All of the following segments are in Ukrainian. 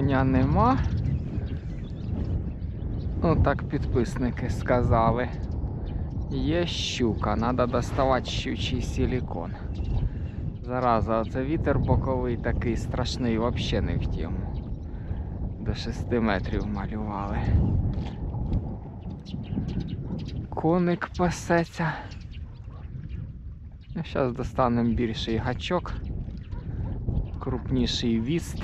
Окуня нема. Ну так підписники сказали. Є щука, треба доставати щучий силікон. Зараза, оце вітер боковий такий страшний, взагалі не в тему. До 6 метрів малювали. Коник пасеться. Зараз достанемо більший гачок, крупніший віст.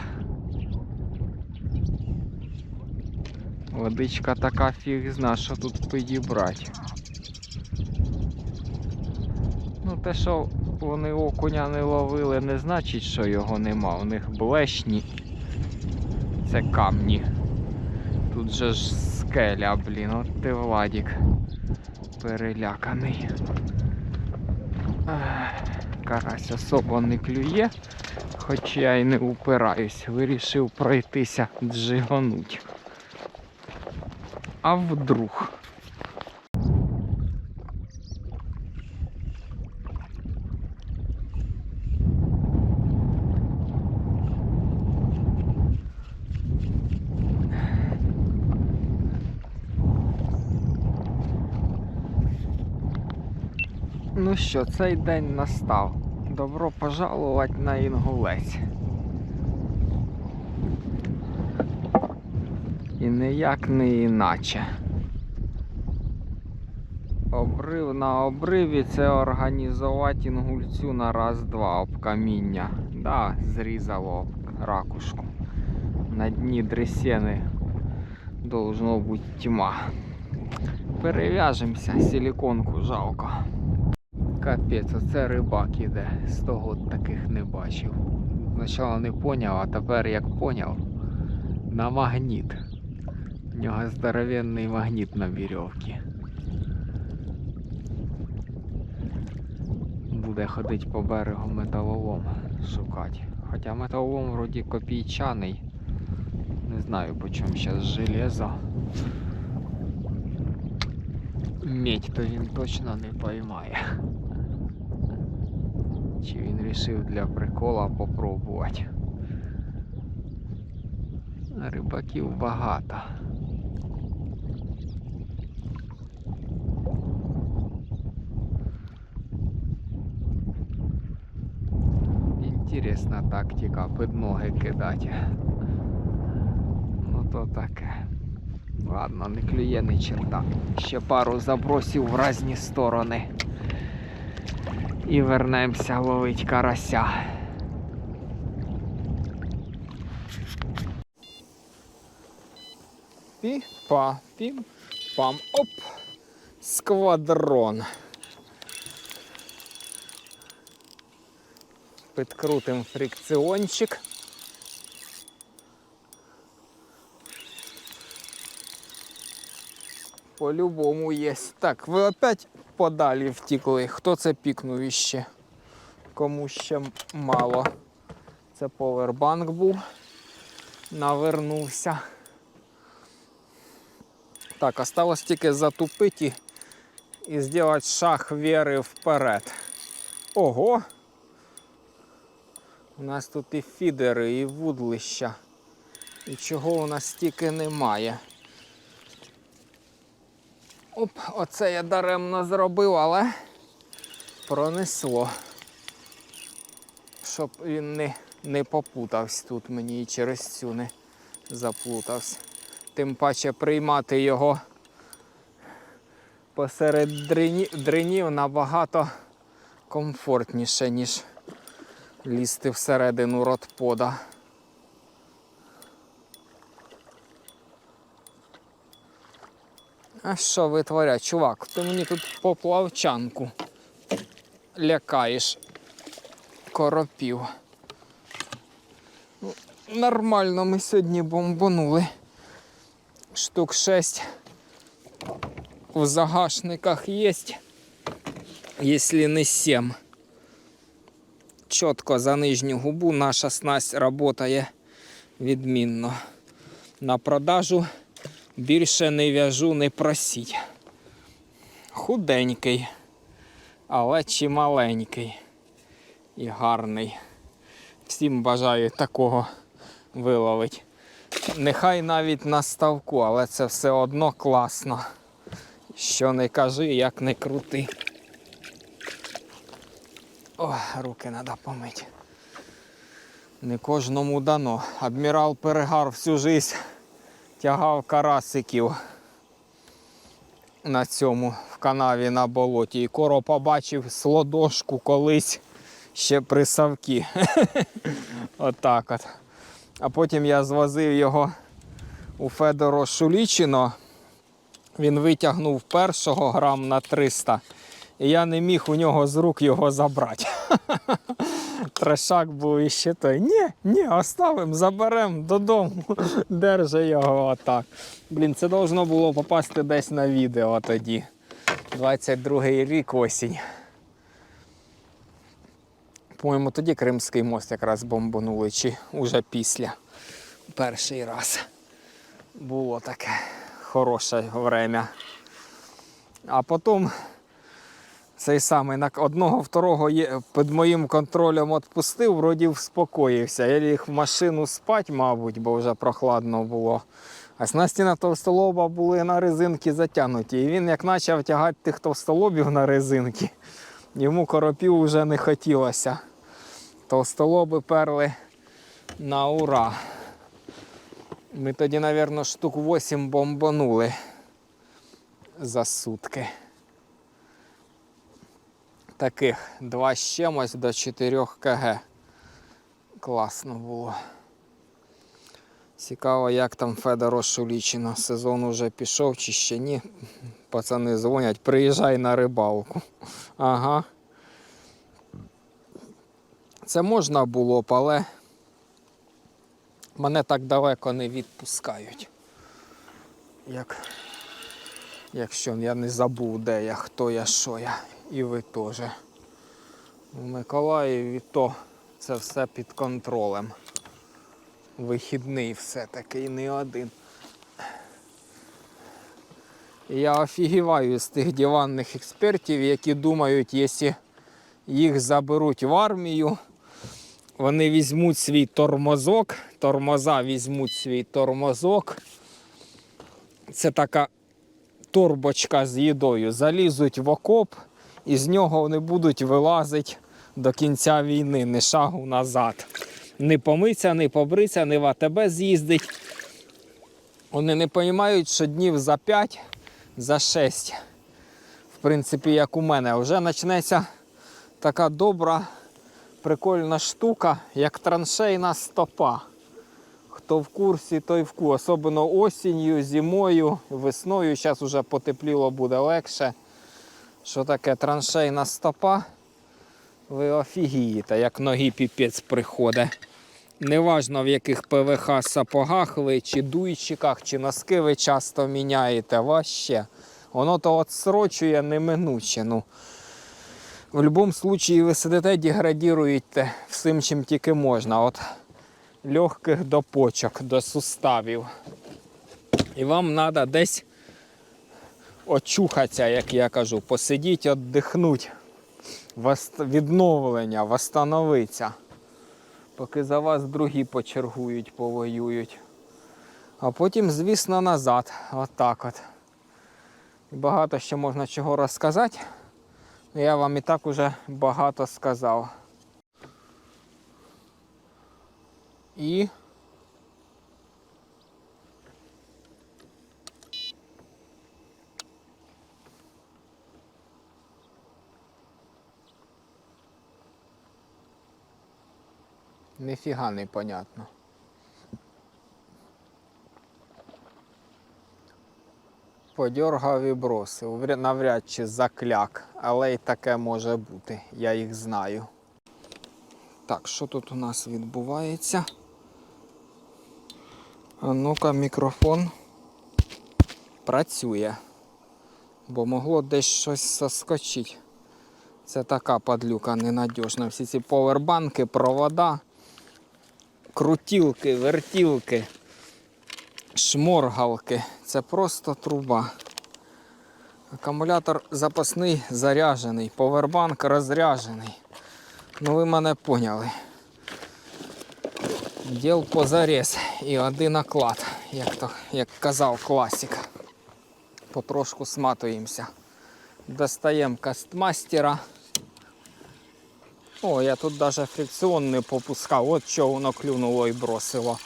Водичка така фіг зна, що тут підібрати. Ну, те, що вони окуня не ловили, не значить, що його нема. У них блешні. Це камні. Тут же ж скеля, блін, от ти Владік. Переляканий. Карась особо не клює, хоч я й не упираюсь, вирішив пройтися джигануть. А вдруг? Ну що, цей день настав. Добро пожалувати на інгулець. І ніяк не іначе. Обрив на обриві це організувати інгульцю на раз-два об каміння. Да, зрізало об ракушку. На дні дресени должно бути тьма. Перев'яжемося, силіконку жалко. Капець, оце рибак іде. Сто год таких не бачив. Спочатку не поняв, а тепер як поняв, на магніт. У нього здоровенний магніт на вірьовці. Буде ходити по берегу металолом шукати. Хоча металолом вроді копійчаний. Не знаю по чому зараз железо. Медь то він точно не поймає. Чи він вирішив для прикола попробувати. Рибаків багато. Інтересна тактика під ноги кидати. Ну то таке. Ладно, не клює ні черта. Ще пару забросів в різні сторони. І вернемося ловить карася. Пі-па, пім-пам, оп! Сквадрон. Підкрутим фрикціончик. По-любому є. Так, ви опять подалі втікли. Хто це пікнув іще? Кому ще мало. Це повербанк був. Навернувся. Так, осталось тільки затупити і зробити шаг віри вперед. Ого! У нас тут і фідери, і вудлища. І чого у нас стільки немає. Оп, оце я даремно зробив, але пронесло. Щоб він не, не попутався тут мені і через цю не заплутався. Тим паче приймати його посеред дринів набагато комфортніше, ніж лізти всередину ротпода. А що витворять, чувак? Ти мені тут поплавчанку лякаєш коропів. Ну, Нормально ми сьогодні бомбанули. Штук 6 в загашниках є, якщо не 7. Чітко за нижню губу наша снасть працює відмінно. На продажу більше не в'яжу, не просіть. Худенький, але чималенький і гарний. Всім бажаю такого виловити. Нехай навіть на ставку, але це все одно класно. Що не кажи, як не крути. О, руки треба помити. Не кожному дано. Адмірал Перегар всю жизнь тягав карасиків на цьому в канаві на болоті. І коро побачив слодошку колись ще при савкі. Отак от. А потім я звозив його у Федоро Шулічино. Він витягнув першого грам на 300. І я не міг у нього з рук його забрати. Трешак був іще той. Ні, ні, оставимо, заберемо додому. Держи його отак. Блін, це должно було попасти десь на відео тоді. 22-й рік осінь. По-моєму, тоді Кримський мост якраз бомбанули, чи уже після. Перший раз. Було таке хороше время. А потім цей самий на одного, второго є, під моїм контролем відпустив, вроді вспокоївся. Я ліг в машину спать, мабуть, бо вже прохладно було. А снасті на товстолоба були на резинки затягнуті. І він як почав тягати тих товстолобів на резинки, йому коропів вже не хотілося. Товстолоби перли на ура. Ми тоді, мабуть, штук 8 бомбанули за сутки. Таких два з чимось до 4 кг. Класно було. Цікаво, як там Федоро Шулічино. Сезон уже пішов чи ще ні. Пацани дзвонять, приїжджай на рибалку. Ага. Це можна було б, але мене так далеко не відпускають. Як, якщо я не забув, де я, хто я, що я. І ви теж. У Миколаєві то це все під контролем. Вихідний все-таки і не один. Я офігіваю з тих диванних експертів, які думають, якщо їх заберуть в армію, вони візьмуть свій тормозок, тормоза візьмуть свій тормозок. Це така торбочка з їдою. Залізуть в окоп і з нього вони будуть вилазити до кінця війни, не шагу назад. Не помиться, не побриться, не в АТБ з'їздить. Вони не розуміють, що днів за 5, за 6, в принципі, як у мене, вже почнеться така добра, прикольна штука, як траншейна стопа. Хто в курсі, той в курсі. Особливо осінню, зимою, весною. Зараз вже потепліло буде легше. Що таке траншейна стопа? Ви офігієте, як ноги піпець приходить. Неважно в яких ПВХ сапогах ви, чи дуйчиках, чи носки ви часто міняєте, ваще. Воно то отсрочує неминуче. Ну, в будь-якому випадку ви сидите, деградіруєте всім, чим тільки можна. От легких до почок, до суставів. І вам треба десь очухатися, як я кажу, посидіть, віддихнути, відновлення, восстановитися. Поки за вас другі почергують, повоюють. А потім, звісно, назад. Отак от. І Багато ще можна чого розказати. Я вам і так уже багато сказав. І Ніфіга не понятно. Подьоргав і бросив. Навряд чи закляк, але й таке може бути, я їх знаю. Так, що тут у нас відбувається? А ну-ка, мікрофон працює. Бо могло десь щось соскочити. Це така падлюка ненадіжна. Всі ці повербанки, провода, крутілки, вертілки, шморгалки. Це просто труба. Акумулятор запасний заряджений, повербанк розряджений. Ну ви мене поняли. Діл позарез і один оклад, як, то, як казав класик. Потрошку сматуємося. Достаємо кастмастера. О, я тут навіть фрикціон не попускав. От що воно клюнуло і бросило.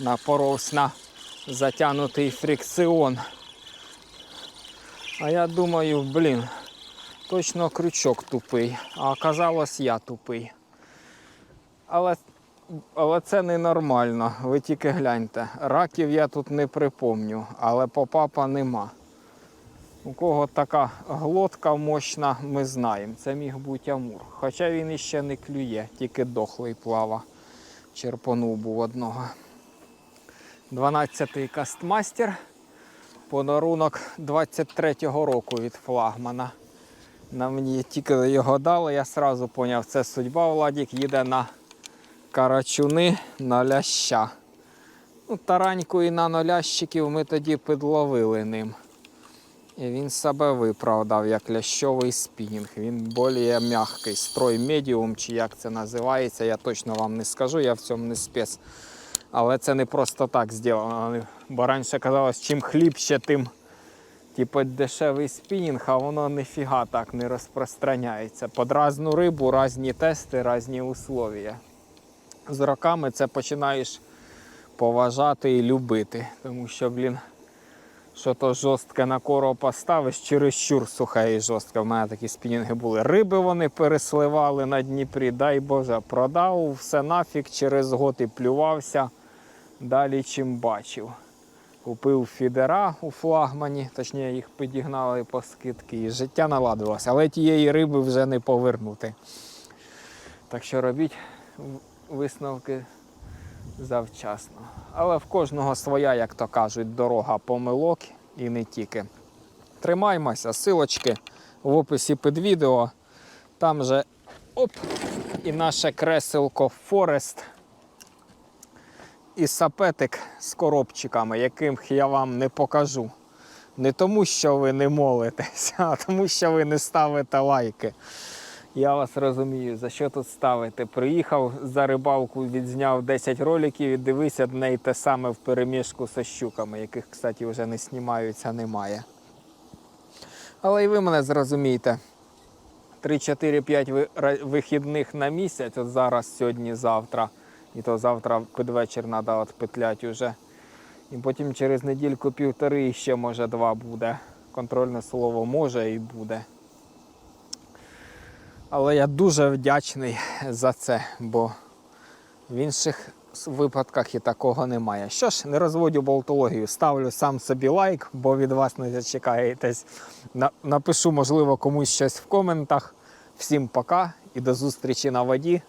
Напоровся на затягнутий фрикціон. А я думаю, блін, точно крючок тупий, а оказалось я тупий. Але, але це ненормально, ви тільки гляньте. Раків я тут не припомню, але попапа нема. У кого така глотка мощна, ми знаємо. Це міг бути амур. Хоча він іще не клює, тільки дохлий плава. Черпонув був одного. 12-й кастмастер. Подарунок 23-го року від флагмана. На мені тільки його дали, я одразу зрозумів, це судьба Владік їде на карачуни на ляща. Ну, тараньку і нанолящиків ми тоді підловили ним. І він себе виправдав як лящовий спінінг. Він більш м'який, строй медіум, чи як це називається, я точно вам не скажу, я в цьому не спец. Але це не просто так зроблено. Бо раніше казалось, чим хлібще, тим типу, дешевий спінінг, а воно ніфіга так не розпространяється. Під різну рибу різні тести, різні условия. З роками це починаєш поважати і любити. Тому що, блін, що то жорстке на кору поставиш, чересчур сухе і жорстке. В мене такі спінінги були. Риби вони пересливали на Дніпрі, дай Боже, продав, все нафіг через год і плювався далі, чим бачив. Купив фідера у флагмані, точніше їх підігнали по скидки, і життя наладилося. Але тієї риби вже не повернути. Так що робіть висновки завчасно. Але в кожного своя, як то кажуть, дорога помилок і не тільки. Тримаймося, силочки в описі під відео. Там же оп, і наше креселко Форест. І сапетик з коробчиками, яких я вам не покажу. Не тому, що ви не молитесь, а тому, що ви не ставите лайки. Я вас розумію, за що тут ставити. Приїхав за рибалку, відзняв 10 роликів і дивися на неї те саме в переміжку зі щуками, яких, кстати, вже не знімаються, немає. Але і ви мене зрозумієте. 3-4-5 вихідних на місяць, от зараз, сьогодні, завтра. І то завтра під вечір треба отпетлять уже. І потім через недільку півтори ще може два буде. Контрольне слово може і буде. Але я дуже вдячний за це, бо в інших випадках і такого немає. Що ж, не розводю болтологію, ставлю сам собі лайк, бо від вас не зачекаєтесь. Напишу, можливо, комусь щось в коментах. Всім пока і до зустрічі на воді.